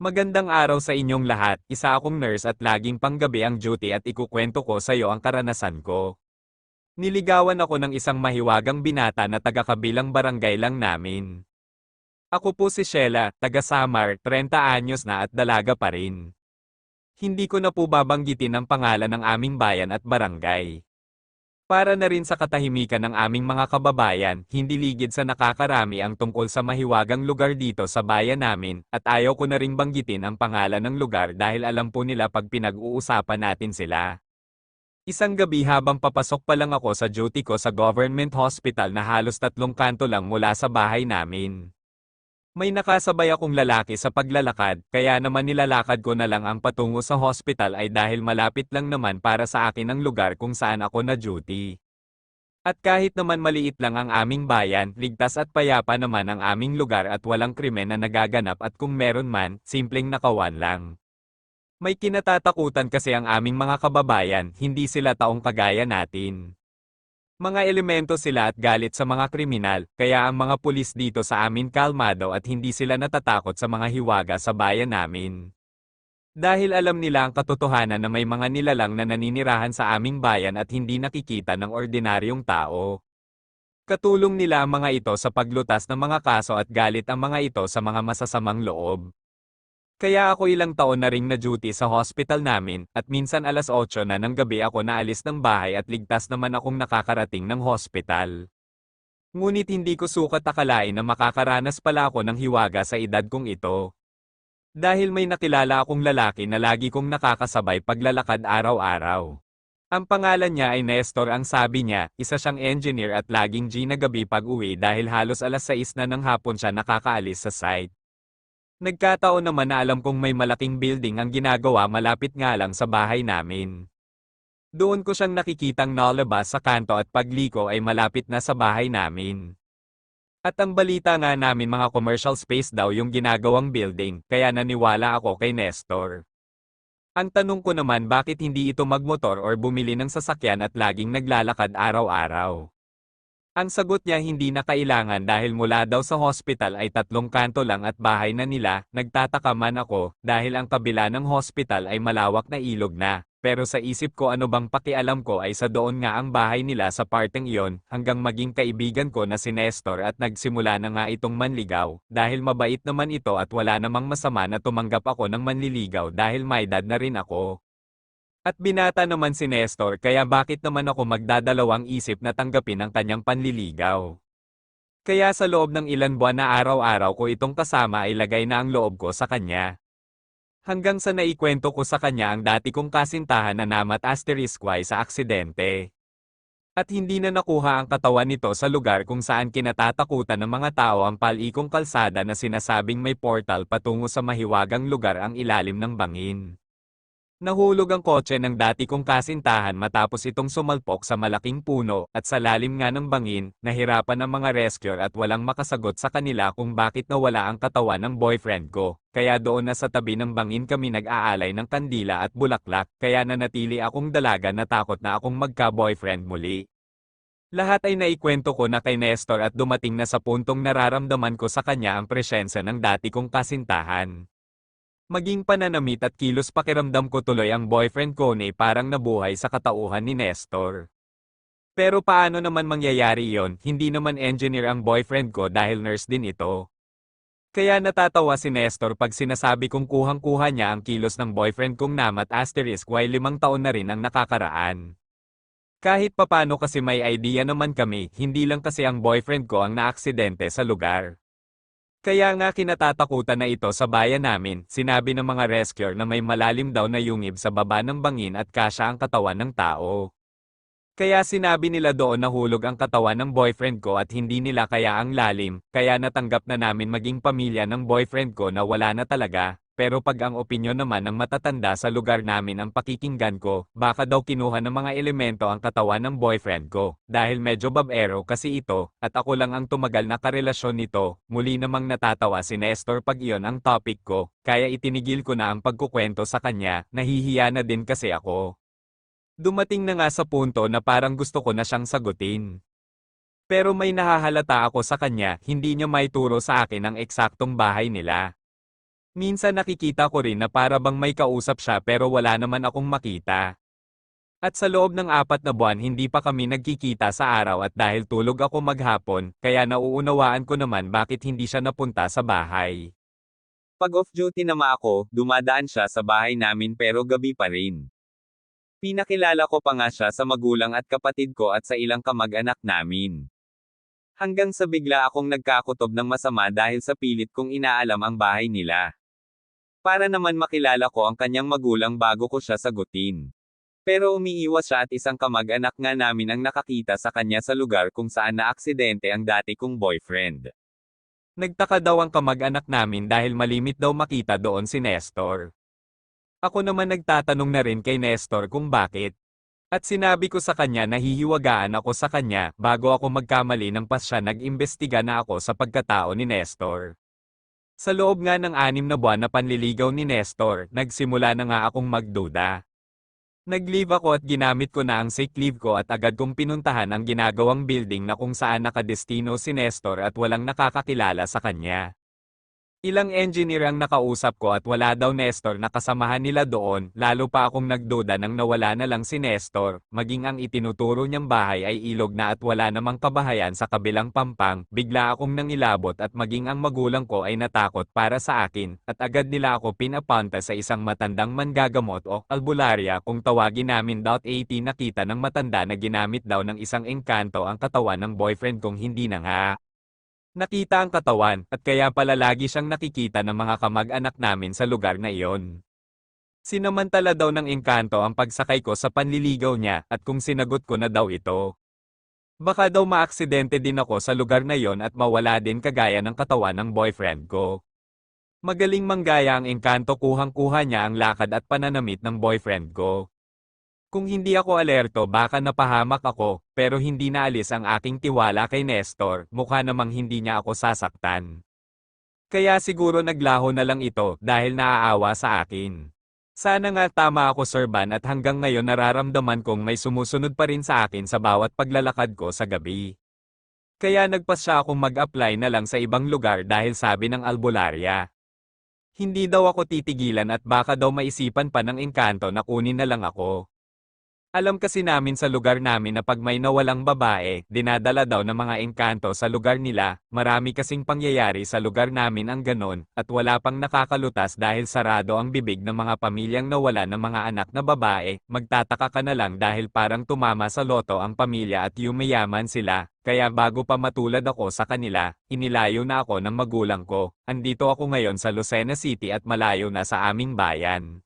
Magandang araw sa inyong lahat, isa akong nurse at laging panggabi ang duty at ikukwento ko sa iyo ang karanasan ko. Niligawan ako ng isang mahiwagang binata na taga-kabilang barangay lang namin. Ako po si Sheila, taga Samar, 30 anyos na at dalaga pa rin. Hindi ko na po babanggitin ang pangalan ng aming bayan at barangay. Para na rin sa katahimikan ng aming mga kababayan, hindi ligid sa nakakarami ang tungkol sa mahiwagang lugar dito sa bayan namin, at ayaw ko na ring banggitin ang pangalan ng lugar dahil alam po nila pag pinag-uusapan natin sila. Isang gabi habang papasok pa lang ako sa duty ko sa government hospital na halos tatlong kanto lang mula sa bahay namin. May nakasabay akong lalaki sa paglalakad, kaya naman nilalakad ko na lang ang patungo sa hospital ay dahil malapit lang naman para sa akin ang lugar kung saan ako na duty. At kahit naman maliit lang ang aming bayan, ligtas at payapa naman ang aming lugar at walang krimen na nagaganap at kung meron man, simpleng nakawan lang. May kinatatakutan kasi ang aming mga kababayan, hindi sila taong kagaya natin. Mga elemento sila at galit sa mga kriminal, kaya ang mga pulis dito sa amin kalmado at hindi sila natatakot sa mga hiwaga sa bayan namin. Dahil alam nila ang katotohanan na may mga nilalang na naninirahan sa aming bayan at hindi nakikita ng ordinaryong tao. Katulong nila ang mga ito sa paglutas ng mga kaso at galit ang mga ito sa mga masasamang loob. Kaya ako ilang taon na ring na-duty sa hospital namin, at minsan alas 8 na ng gabi ako naalis ng bahay at ligtas naman akong nakakarating ng hospital. Ngunit hindi ko sukat akalain na makakaranas pala ako ng hiwaga sa edad kong ito. Dahil may nakilala akong lalaki na lagi kong nakakasabay paglalakad araw-araw. Ang pangalan niya ay Nestor ang sabi niya, isa siyang engineer at laging G na gabi pag uwi dahil halos alas 6 na ng hapon siya nakakaalis sa site. Nagkataon naman na alam kong may malaking building ang ginagawa malapit nga lang sa bahay namin. Doon ko siyang nakikitang nalabas sa kanto at pagliko ay malapit na sa bahay namin. At ang balita nga namin mga commercial space daw yung ginagawang building, kaya naniwala ako kay Nestor. Ang tanong ko naman bakit hindi ito magmotor or bumili ng sasakyan at laging naglalakad araw-araw. Ang sagot niya hindi na kailangan dahil mula daw sa hospital ay tatlong kanto lang at bahay na nila, nagtataka man ako, dahil ang kabila ng hospital ay malawak na ilog na. Pero sa isip ko ano bang pakialam ko ay sa doon nga ang bahay nila sa parteng iyon, hanggang maging kaibigan ko na si Nestor at nagsimula na nga itong manligaw, dahil mabait naman ito at wala namang masama na tumanggap ako ng manliligaw dahil may dad na rin ako. At binata naman si Nestor kaya bakit naman ako magdadalawang isip na tanggapin ang kanyang panliligaw. Kaya sa loob ng ilan buwan na araw-araw ko itong kasama ay lagay na ang loob ko sa kanya. Hanggang sa naikwento ko sa kanya ang dati kong kasintahan na namat asterisk Y sa aksidente. At hindi na nakuha ang katawan nito sa lugar kung saan kinatatakutan ng mga tao ang palikong kalsada na sinasabing may portal patungo sa mahiwagang lugar ang ilalim ng bangin. Nahulog ang kotse ng dati kong kasintahan matapos itong sumalpok sa malaking puno at sa lalim nga ng bangin, nahirapan ang mga rescuer at walang makasagot sa kanila kung bakit nawala ang katawan ng boyfriend ko. Kaya doon na sa tabi ng bangin kami nag-aalay ng kandila at bulaklak, kaya nanatili akong dalaga na takot na akong magka-boyfriend muli. Lahat ay naikwento ko na kay Nestor at dumating na sa puntong nararamdaman ko sa kanya ang presensya ng dati kong kasintahan. Maging pananamit at kilos pakiramdam ko tuloy ang boyfriend ko ni parang nabuhay sa katauhan ni Nestor. Pero paano naman mangyayari yon? Hindi naman engineer ang boyfriend ko dahil nurse din ito. Kaya natatawa si Nestor pag sinasabi kong kuhang-kuha niya ang kilos ng boyfriend kong namat asterisk while limang taon na rin ang nakakaraan. Kahit papano kasi may idea naman kami, hindi lang kasi ang boyfriend ko ang naaksidente sa lugar. Kaya nga kinatatakutan na ito sa bayan namin, sinabi ng mga rescuer na may malalim daw na yungib sa baba ng bangin at kasya ang katawan ng tao. Kaya sinabi nila doon nahulog ang katawan ng boyfriend ko at hindi nila kaya ang lalim, kaya natanggap na namin maging pamilya ng boyfriend ko na wala na talaga, pero pag ang opinyon naman ng matatanda sa lugar namin ang pakikinggan ko, baka daw kinuha ng mga elemento ang katawan ng boyfriend ko, dahil medyo babero kasi ito, at ako lang ang tumagal na karelasyon nito, muli namang natatawa si Nestor pag iyon ang topic ko, kaya itinigil ko na ang pagkukwento sa kanya, nahihiya na din kasi ako. Dumating na nga sa punto na parang gusto ko na siyang sagutin. Pero may nahahalata ako sa kanya, hindi niya may turo sa akin ang eksaktong bahay nila. Minsan nakikita ko rin na para bang may kausap siya pero wala naman akong makita. At sa loob ng apat na buwan hindi pa kami nagkikita sa araw at dahil tulog ako maghapon, kaya nauunawaan ko naman bakit hindi siya napunta sa bahay. Pag off-duty naman ako, dumadaan siya sa bahay namin pero gabi pa rin. Pinakilala ko pa nga siya sa magulang at kapatid ko at sa ilang kamag-anak namin. Hanggang sa bigla akong nagkakutob ng masama dahil sa pilit kong inaalam ang bahay nila. Para naman makilala ko ang kanyang magulang bago ko siya sagutin. Pero umiiwas siya at isang kamag-anak nga namin ang nakakita sa kanya sa lugar kung saan naaksidente ang dati kong boyfriend. Nagtaka daw ang kamag-anak namin dahil malimit daw makita doon si Nestor. Ako naman nagtatanong na rin kay Nestor kung bakit. At sinabi ko sa kanya na hihiwagaan ako sa kanya bago ako magkamali ng pasya nag-imbestiga na ako sa pagkatao ni Nestor. Sa loob nga ng anim na buwan na panliligaw ni Nestor, nagsimula na nga akong magduda. Nag-leave ako at ginamit ko na ang sick leave ko at agad kong pinuntahan ang ginagawang building na kung saan nakadestino si Nestor at walang nakakakilala sa kanya. Ilang engineer ang nakausap ko at wala daw Nestor na kasamahan nila doon, lalo pa akong nagduda nang nawala na lang si Nestor, maging ang itinuturo niyang bahay ay ilog na at wala namang kabahayan sa kabilang pampang, bigla akong nangilabot at maging ang magulang ko ay natakot para sa akin, at agad nila ako pinapunta sa isang matandang manggagamot o albularya kung tawagin namin. 80 nakita ng matanda na ginamit daw ng isang engkanto ang katawan ng boyfriend kong hindi na nga. Nakita ang katawan, at kaya pala lagi siyang nakikita ng mga kamag-anak namin sa lugar na iyon. Sinamantala daw ng engkanto ang pagsakay ko sa panliligaw niya, at kung sinagot ko na daw ito. Baka daw maaksidente din ako sa lugar na yon at mawala din kagaya ng katawan ng boyfriend ko. Magaling manggaya ang engkanto kuhang-kuha niya ang lakad at pananamit ng boyfriend ko. Kung hindi ako alerto baka napahamak ako, pero hindi naalis ang aking tiwala kay Nestor, mukha namang hindi niya ako sasaktan. Kaya siguro naglaho na lang ito dahil naaawa sa akin. Sana nga tama ako Sir Ban at hanggang ngayon nararamdaman kong may sumusunod pa rin sa akin sa bawat paglalakad ko sa gabi. Kaya nagpas siya akong mag-apply na lang sa ibang lugar dahil sabi ng albularya. Hindi daw ako titigilan at baka daw maisipan pa ng engkanto na kunin na lang ako. Alam kasi namin sa lugar namin na pag may nawalang babae, dinadala daw ng mga engkanto sa lugar nila, marami kasing pangyayari sa lugar namin ang ganon, at wala pang nakakalutas dahil sarado ang bibig ng mga pamilyang nawala ng mga anak na babae, magtataka ka na lang dahil parang tumama sa loto ang pamilya at yumayaman sila, kaya bago pa matulad ako sa kanila, inilayo na ako ng magulang ko, andito ako ngayon sa Lucena City at malayo na sa aming bayan.